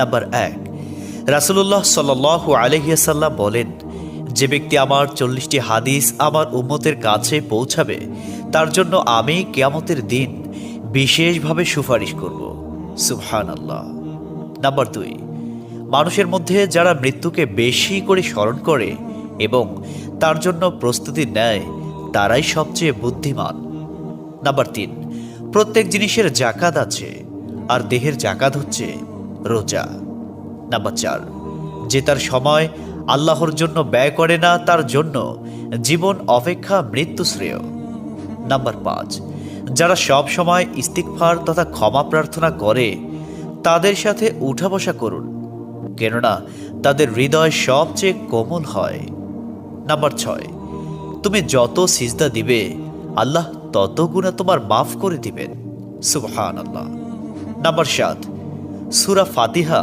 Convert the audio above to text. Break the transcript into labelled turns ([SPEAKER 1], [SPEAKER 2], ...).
[SPEAKER 1] Number এক। রাসুলুল্লাহ সাল আলহিয়াসাল্লাম বলেন, যে ব্যক্তি আমার চল্লিশটি হাদিস আমার উম্মতের কাছে পৌঁছাবে, তার জন্য আমি কেয়ামতের দিন বিশেষভাবে সুপারিশ করব। সুবহান আল্লাহ নাম্বার দুই, মানুষের মধ্যে যারা মৃত্যুকে বেশি করে স্মরণ করে এবং তার জন্য প্রস্তুতি নেয়, তারাই সবচেয়ে বুদ্ধিমান। নাম্বার তিন, প্রত্যেক জিনিসের জাকাত আছে, আর দেহের জাকাত হচ্ছে রোজা। নাম্বার চার, যে তার সময় আল্লাহর জন্য ব্যয় করে না, তার জন্য জীবন অপেক্ষা মৃত্যু শ্রেয় নাম্বার পাঁচ, যারা সব সময় ইস্তিকফার তথা ক্ষমা প্রার্থনা করে, তাদের সাথে উঠা বসা করুন, কেননা তাদের হৃদয় সবচেয়ে কোমল হয়। নাম্বার ছয়, তুমি যত সিজদা দিবে, আল্লাহ তত গুণা তোমার মাফ করে দিবেন। সুবহান আল্লাহ নাম্বার সাত সুরা ফাতিহা।